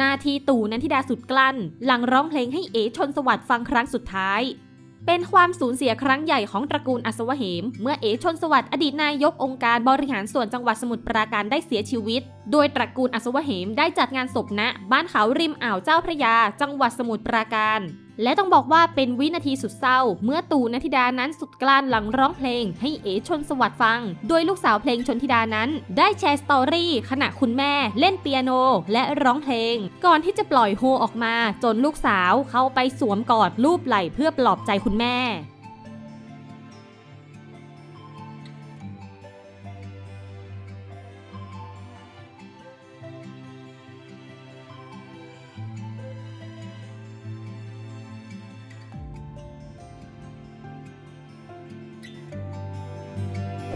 นาทีตู่นันทิดาสุดกลั้น หลังร้องเพลงให้เอชนสวัสดิ์ฟังครั้งสุดท้าย เป็นความสูญเสียครั้งใหญ่ของตระกูลอัศวเหม เมื่อเอชนสวัสดิ์อดีตนายกองค์การบริหารส่วนจังหวัดสมุทรปราการได้เสียชีวิต โดยตระกูลอัศวเหมได้จัดงานศพณบ้านเขาริมอ่าวเจ้าพระยา จังหวัดสมุทรปราการ และต้องบอกว่าเป็นวินาทีสุดเศร้า เมื่อตู่นันทิดานั้นสุดกลั้นหลังร้องเพลง ให้เอชนสวัสดิ์ฟัง โดยลูกสาวเพลงชนทิดานั้น ได้แชร์สตอรี่ขณะคุณแม่เล่นเปียโน และร้องเพลง ก่อนที่จะปล่อยโฮออกมา จนลูกสาวเข้าไปสวมกอดรูปไหล่เพื่อปลอบใจคุณแม่